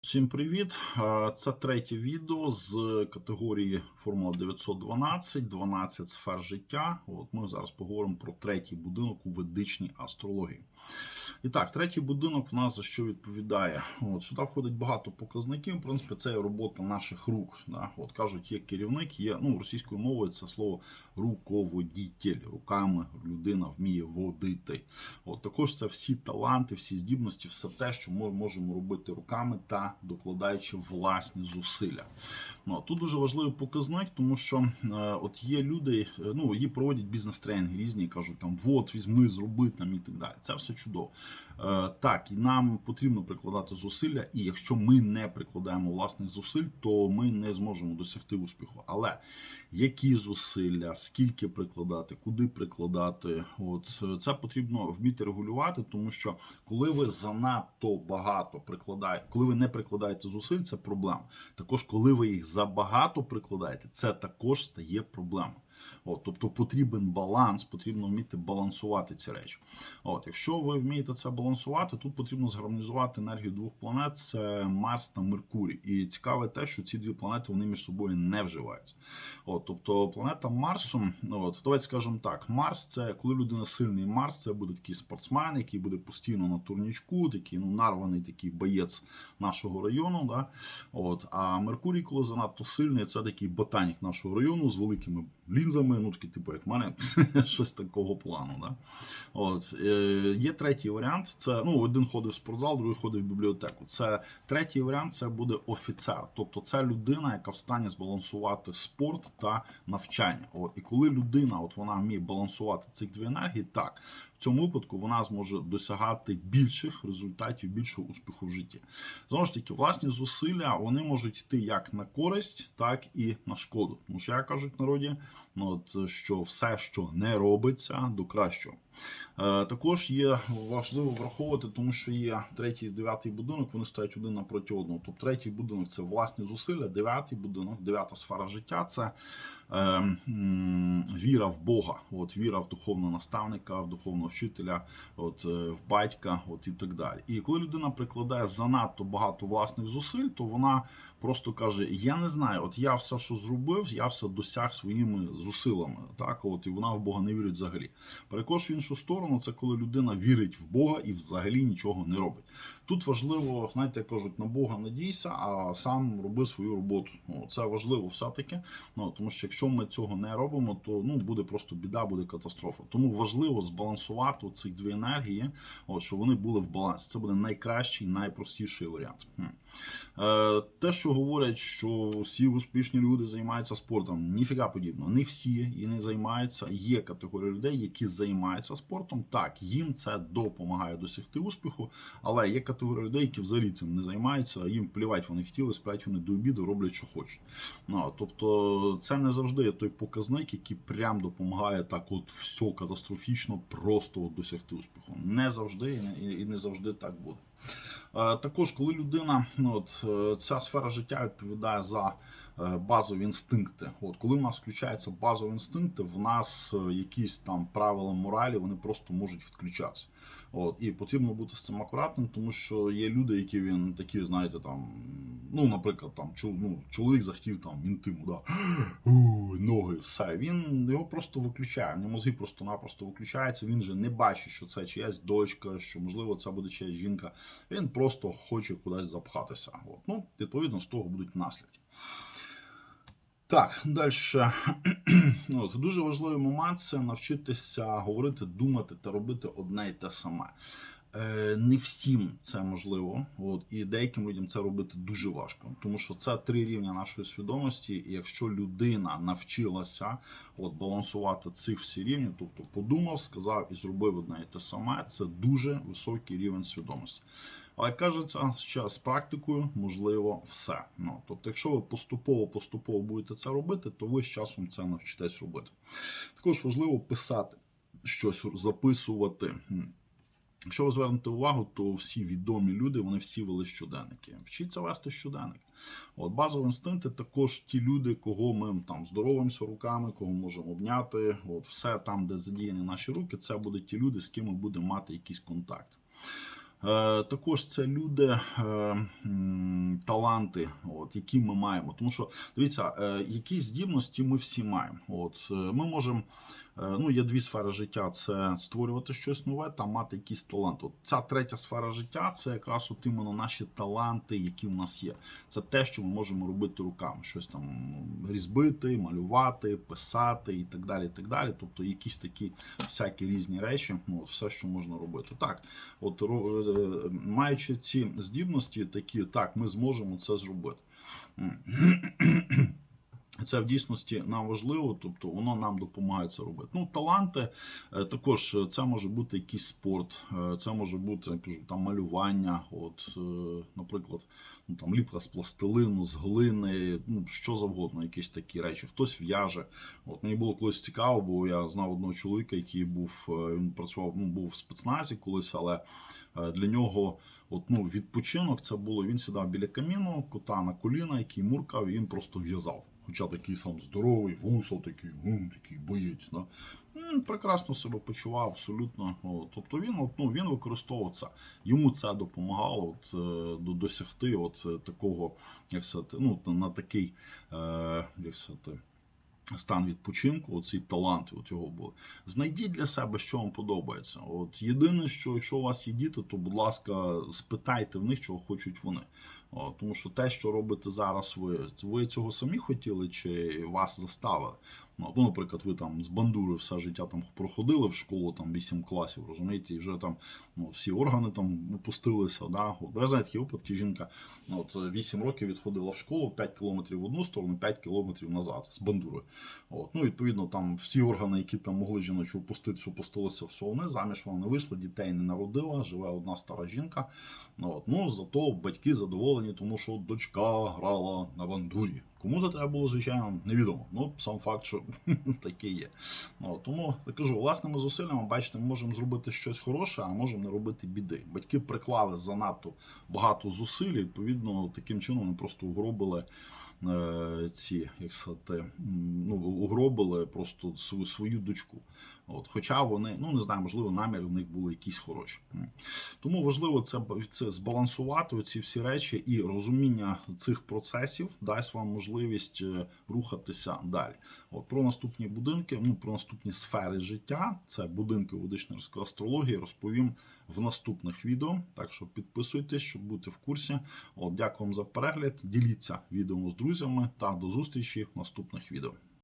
Всім привіт! Це третє відео з категорії Формула 912, 12 сфер життя. От ми зараз поговоримо про третій будинок у ведичній астрології. І так, третій будинок в нас за що відповідає? От сюди входить багато показників. В принципі, це робота наших рук. Да? От кажуть, є керівник, є ну російською мовою це слово руководітель. Руками людина вміє водити. От також це всі таланти, всі здібності, все те, що ми можемо робити руками та докладаючи власні зусилля. Ну тут дуже важливий показник, тому що е, от є люди, е, ну її проводять бізнес-тренінги різні, кажуть там вот візьми, зроби там і так далі. Це все чудово. Е, так, і нам потрібно прикладати зусилля, і якщо ми не прикладаємо власних зусиль, то ми не зможемо досягти успіху. Але які зусилля, скільки прикладати, куди прикладати, от це потрібно вміти регулювати, тому що коли ви занадто багато прикладаєте, коли ви не прикладаєте зусиль, це проблема. Також, коли ви їх забагато прикладаєте, це також стає проблемою. От, тобто потрібен баланс, потрібно вміти балансувати ці речі. От, якщо ви вмієте це балансувати, тут потрібно згармонізувати енергію двох планет: це Марс та Меркурій. І цікаве те, що ці дві планети вони між собою не вживаються. От, тобто планета Марсу, от давайте скажемо так: Марс це коли людина сильний Марс, це буде такий спортсмен, який буде постійно на турнічку, такий ну нарваний такий боєць нашого району. Да? От, а Меркурій, коли занадто сильний, це такий ботанік нашого району з великими лінзами, ну такі, типу, як в мене, щось такого плану. Да? От, е, є третій варіант. Це ну, один ходить в спортзал, другий ходить в бібліотеку. Це третій варіант це буде офіцер. Тобто це людина, яка встані збалансувати спорт та навчання. От, і коли людина от вона вміє балансувати ці дві енергії, так цьому випадку вона зможе досягати більших результатів, більшого успіху в житті. Знову ж таки, власні зусилля вони можуть йти як на користь, так і на шкоду. Тому що як кажуть народі, ну от що все, що не робиться, до кращого. Е, також є важливо враховувати, тому що є третій і дев'ятий будинок, вони стоять один напроти одного. Тобто третій будинок це власні зусилля, дев'ятий будинок, дев'ята сфера життя це е, віра в Бога, от віра в духовного наставника, в духовного вчителя, от е, в батька, от і так далі. І коли людина прикладає занадто багато власних зусиль, то вона просто каже: Я не знаю, от я все, що зробив, я все досяг своїми зусиллями. Так, от і вона в Бога не вірить взагалі. Перекош в іншу сторону, це коли людина вірить в Бога і взагалі нічого не робить. Тут важливо, знаєте, кажуть, на Бога надійся, а сам роби свою роботу. Ну, це важливо все-таки. Ну тому що якщо ми цього не робимо, то ну буде просто біда, буде катастрофа. Тому важливо збалансувати ці дві енергії, от, щоб вони були в балансі. Це буде найкращий, найпростіший варіант. Е, те, що говорять, що всі успішні люди займаються спортом, ніфіга подібного. Не всі і не займаються. Є категорія людей, які займаються спортом. Так, їм це допомагає досягти успіху, але є категорія людей, які взагалі цим не займаються. Їм плівать вони хотіли, сплять вони до обіду, роблять, що хочуть. Ну, тобто, це не завжди є той показник, який прям допомагає так, от все катастрофічно, просто от досягти успіху. Не завжди і не, завжди так буде. Е, Також, коли людина, ну от е, ця сфера життя відповідає за базові інстинкти. От коли в нас включаються базові інстинкти, в нас е, якісь там правила моралі вони просто можуть відключатися. От і потрібно бути з цим акуратним, тому що є люди, які він такі, знаєте, там, ну, наприклад, там ну, чоловік захотів там інтиму, да, ноги, все. Він його просто виключає. В нього мозги просто-напросто виключаються. Він же не бачить, що це чиясь дочка, що можливо це буде чиясь жінка. Він просто хоче кудись запхатися. От. Ну, відповідно, з того будуть наслідки. Так, далі. От, дуже важливий момент це навчитися говорити, думати та робити одне і те саме. Е, Не всім це можливо, от і деяким людям це робити дуже важко, тому що це три рівня нашої свідомості. І якщо людина навчилася от балансувати цих всі рівні, тобто подумав, сказав і зробив одне і те саме, це дуже високий рівень свідомості. Але кажеться, що з практикою можливо все. Ну тобто, якщо ви поступово поступово будете це робити, то ви з часом це навчитесь робити. Також важливо писати щось, записувати. Якщо ви звернете увагу, то всі відомі люди, вони всі вели щоденники. Вчіться вести щоденник. От базові інстинкти також ті люди, кого ми там здоровимося руками, кого можемо обняти. От все там, де задіяні наші руки, це будуть ті люди, з ким ми будемо мати якийсь контакт. Е, Також це люди, е, таланти, от, які ми маємо. Тому що дивіться, е, які здібності ми всі маємо. От, ми можемо, ну, є дві сфери життя: це створювати щось нове та мати якийсь талант. От ця третя сфера життя це якраз от іменно наші таланти, які в нас є. Це те, що ми можемо робити руками, щось там різьбити, малювати, писати і так далі. І так далі. Тобто якісь такі всякі різні речі, ну, все, що можна робити. Так, от е, маючи ці здібності, такі так, ми зможемо це зробити. Це в дійсності нам важливо, тобто воно нам допомагає це робити. Ну, таланти е, також е, це може бути якийсь спорт, е, це може бути я кажу, там малювання, от, наприклад, ну, там, ліпка з пластилину, з глини, ну, що завгодно, якісь такі речі. Хтось в'яже. От, мені було колись цікаво, бо я знав одного чоловіка, який був, він працював, ну, був в спецназі колись, але для нього. От, ну, відпочинок це було. Він сідав біля каміну, кота на коліна, який муркав, і він просто в'язав. Хоча такий сам здоровий, вусо такий, ну, такий боєць. Да? Прекрасно себе почував абсолютно. Тобто він, от, ну, він використовував це. Йому це допомагало от, е, до- досягти от, е, такого, як сказати, ну, на такий, е, як сказати, стан відпочинку, оці таланти от його були. Знайдіть для себе, що вам подобається. От єдине, що якщо у вас є діти, то будь ласка, спитайте в них, чого хочуть вони. Тому що те, що робите зараз, ви, ви цього самі хотіли, чи вас заставили. Ну, наприклад, ви там з бандури все життя там проходили в школу там 8 класів, розумієте, і вже там ну, всі органи там опустилися. Да? Я знаю такі випадки, жінка ну, от, 8 років відходила в школу, 5 кілометрів в одну сторону, 5 кілометрів назад з бандури. От, ну, відповідно, там всі органи, які там могли жіночу опуститися, опустилися все вниз, заміж вона не вийшла, дітей не народила, живе одна стара жінка. Ну, от, ну зато батьки задоволені, тому що дочка грала на бандурі. Кому це треба було, звичайно, невідомо. Ну, сам факт, що таке є. Ну, тому я кажу, власними зусиллями, бачите, ми можемо зробити щось хороше, а можемо не робити біди. Батьки приклали занадто багато зусиль, відповідно, таким чином вони просто угробили е, ці, як сказати, ну, угробили просто свою, свою дочку. От, хоча вони, ну не знаю, можливо, наміри в них були якісь хороші. Тому важливо це, це збалансувати ці всі речі, і розуміння цих процесів дасть вам можливість е, рухатися далі. От про наступні будинки, ну про наступні сфери життя, це будинки ведичної астрології, розповім в наступних відео. Так що підписуйтесь, щоб бути в курсі. От, дякую вам за перегляд. Діліться відео з друзями та до зустрічі в наступних відео.